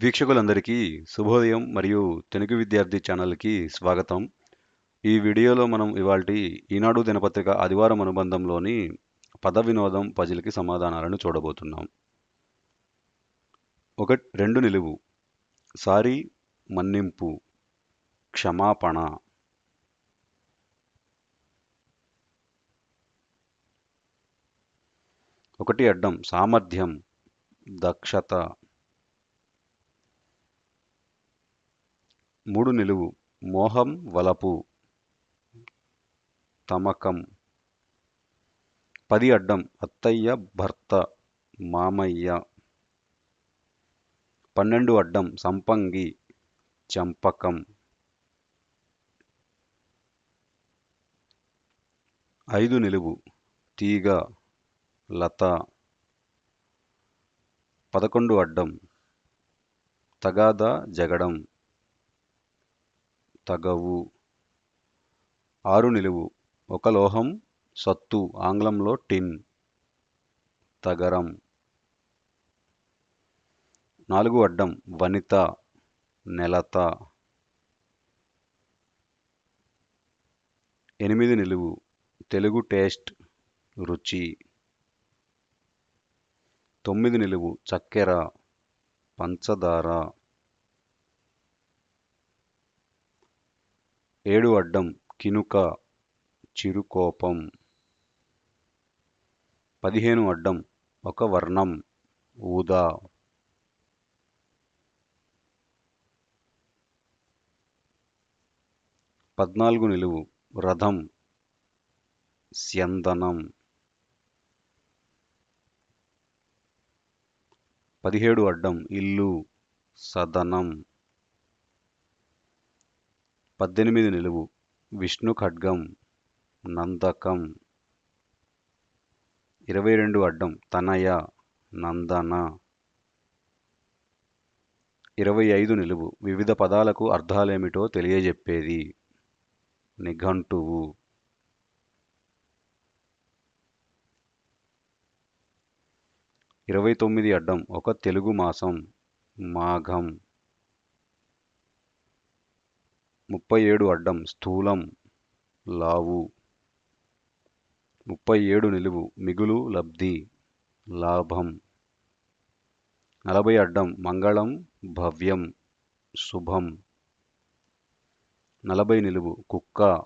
వీక్షకులందరికీ శుభోదయం మరియు తెలుగు విద్యార్థి ఛానల్కి స్వాగతం. ఈ వీడియోలో మనం ఇవాళ ఈనాడు దినపత్రిక ఆదివారం అనుబంధంలోని పద వినోదం పజిల్కి సమాధానాలను చూడబోతున్నాం. ఒక రెండు నిలువు. సారీ మన్నింపు. క్షమాపణ. ఒకటి అడ్డం సామర్థ్యం. దక్షత. మూడు నిలువు. మోహం వలపు. తమకం. పది అడ్డం. అత్తయ్య భర్త మామయ్య. పన్నెండు అడ్డం. సంపంగి చంపకం. ఐదు నిలువు. తీగ లత. పదకొండు అడ్డం. తగాదా జగడం. తగవు. ఆరు నిలువు. ఒక లోహం సత్తు ఆంగ్లంలో టిన్. తగరం. నాలుగు అడ్డం. వనిత నెలత. ఎనిమిది నిలువు. తెలుగు టేస్ట్ రుచి. తొమ్మిది నిలువు. చక్కెర పంచదార. ఏడు అడ్డం కినుక చిరుకోపం. పదిహేను అడ్డం ఒక వర్ణం ఊదా. పద్నాలుగు నిలువు రథం స్యందనం. పదిహేడు అడ్డం ఇల్లు సదనం. పద్దెనిమిది నిలువు. విష్ణు ఖడ్గం నందకం. ఇరవై రెండు అడ్డం. తనయ నందన. ఇరవై ఐదు నిలువు. వివిధ పదాలకు అర్థాలేమిటో తెలియజెప్పేది. నిఘంటువు. ఇరవై తొమ్మిది అడ్డం. ఒక తెలుగు మాసం. మాఘం. ముప్పై ఏడు అడ్డం స్థూలం లావు. ముప్పై ఏడు నిలువు మిగులు లబ్ధి లాభం. నలభై అడ్డం మంగళం భవ్యం శుభం. నలభై నిలువు కుక్క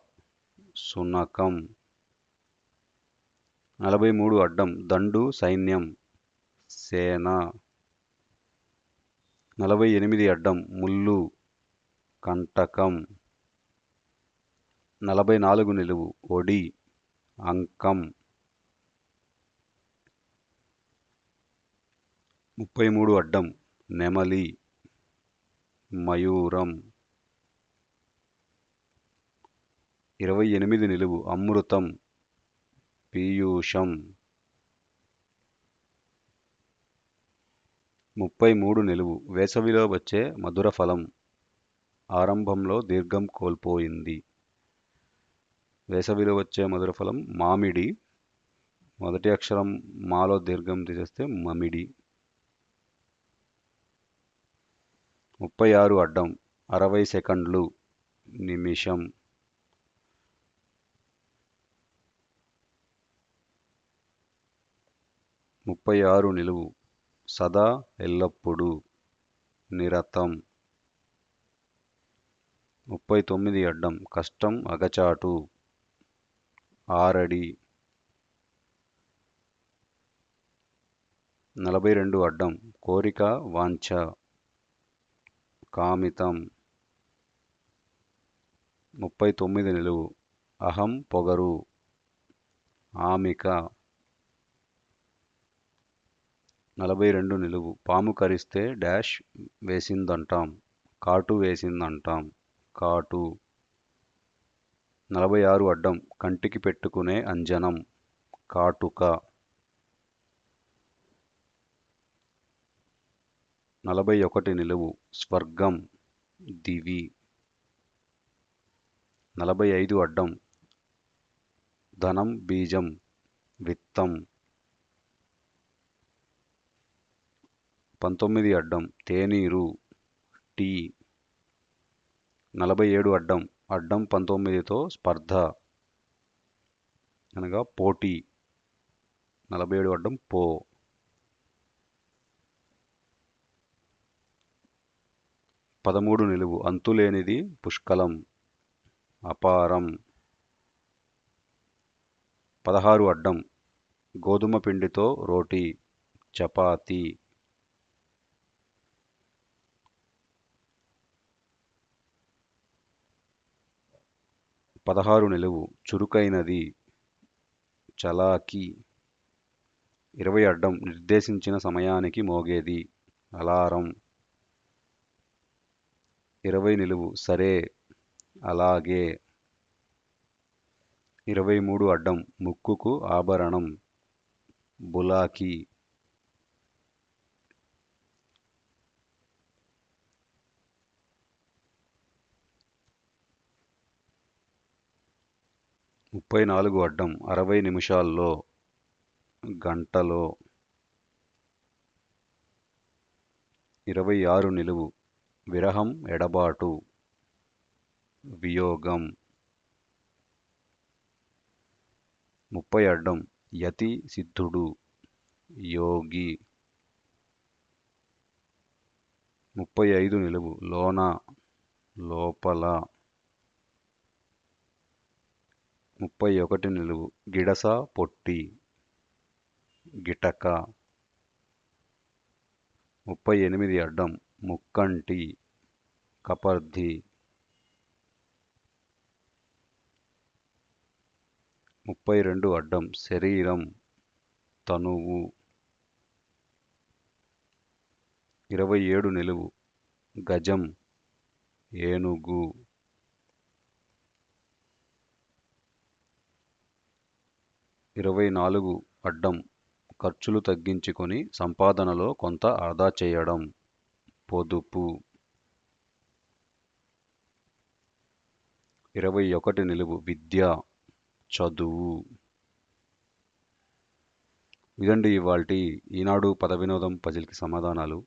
సునకం. నలభై మూడు అడ్డం దండు సైన్యం సేన. నలభై ఎనిమిది అడ్డం ముల్లు కంటకం. నలభై నాలుగు నిలువు ఒడి అంకం. ముప్పై మూడు అడ్డం నెమలి మయూరం. ఇరవై ఎనిమిది నిలువు అమృతం పీయూషం. ముప్పై మూడు నిలువు వేసవిలో వచ్చే మధుర ఫలం ఆరంభంలో దీర్ఘం కోల్పోయింది. వేసవిలో వచ్చే మధురఫలం మామిడి. మొదటి అక్షరం మాలో దీర్ఘం తీసేస్తే మమిడి. ముప్పై ఆరు అడ్డం అరవై సెకండ్లు నిమిషం. ముప్పై ఆరు నిలువు సదా ఎల్లప్పుడూ నిరతం. ముప్పై తొమ్మిది అడ్డం కష్టం అగచాటు. ఆరడి. నలభై రెండు అడ్డం కోరిక వాంఛ. కామితం. ముప్పై తొమ్మిది నిలువు అహం పొగరు. ఆమిక. నలభై రెండు నిలువు పాము కరిస్తే డాష్ వేసిందంటాం కాటు వేసిందంటాం. కాటు. నలభై ఆరు అడ్డం కంటికి పెట్టుకునే అంజనం కాటుక. నలభై ఒకటి నిలువు స్వర్గం దివి. నలభై ఐదు అడ్డం ధనం బీజం విత్తం. పంతొమ్మిది అడ్డం తేనీరు టీ. నలభై ఏడు అడ్డం అడ్డం పంతొమ్మిదితో స్పర్ధ. అనగా పోటీ. నలభై ఏడు అడ్డం పో. పదమూడు నిలువు. అంతులేనిది పుష్కలం. అపారం. పదహారు అడ్డం. గోధుమ పిండితో రోటీ. చపాతీ. పదహారు నిలువు చురుకైనది చలాకి. ఇరవై అడ్డం నిర్దేశించిన సమయానికి మోగేది. అలారం. ఇరవై నిలువు సరే అలాగే. ఇరవై మూడు అడ్డం ముక్కుకు ఆభరణం. బులాకి. ముప్పై నాలుగు అడ్డం అరవై నిమిషాల్లో గంటలో ఇరవై ఆరు నిలువు విరహం ఎడబాటు వియోగం. ముప్పై అడ్డం యతి సిద్ధుడు యోగి. ముప్పై ఐదు నిలువు లోన లోపల. ముప్పై ఒకటి నిలువు గిడస పొట్టి. గిటక. ముప్పై ఎనిమిది అడ్డం. ముక్కంటి. కపర్ధి. ముప్పై రెండు అడ్డం. శరీరం. తనువు. ఇరవై ఏడు నిలువు గజం. ఏనుగు. ఇరవై నాలుగు అడ్డం ఖర్చులు తగ్గించుకొని సంపాదనలో కొంత ఆదా చేయడం. పొదుపు. ఇరవై ఒకటి నిలువు విద్య చదువు. ఇదండి ఇవాళ ఈనాడు పద వినోదం పజిల్కి సమాధానాలు.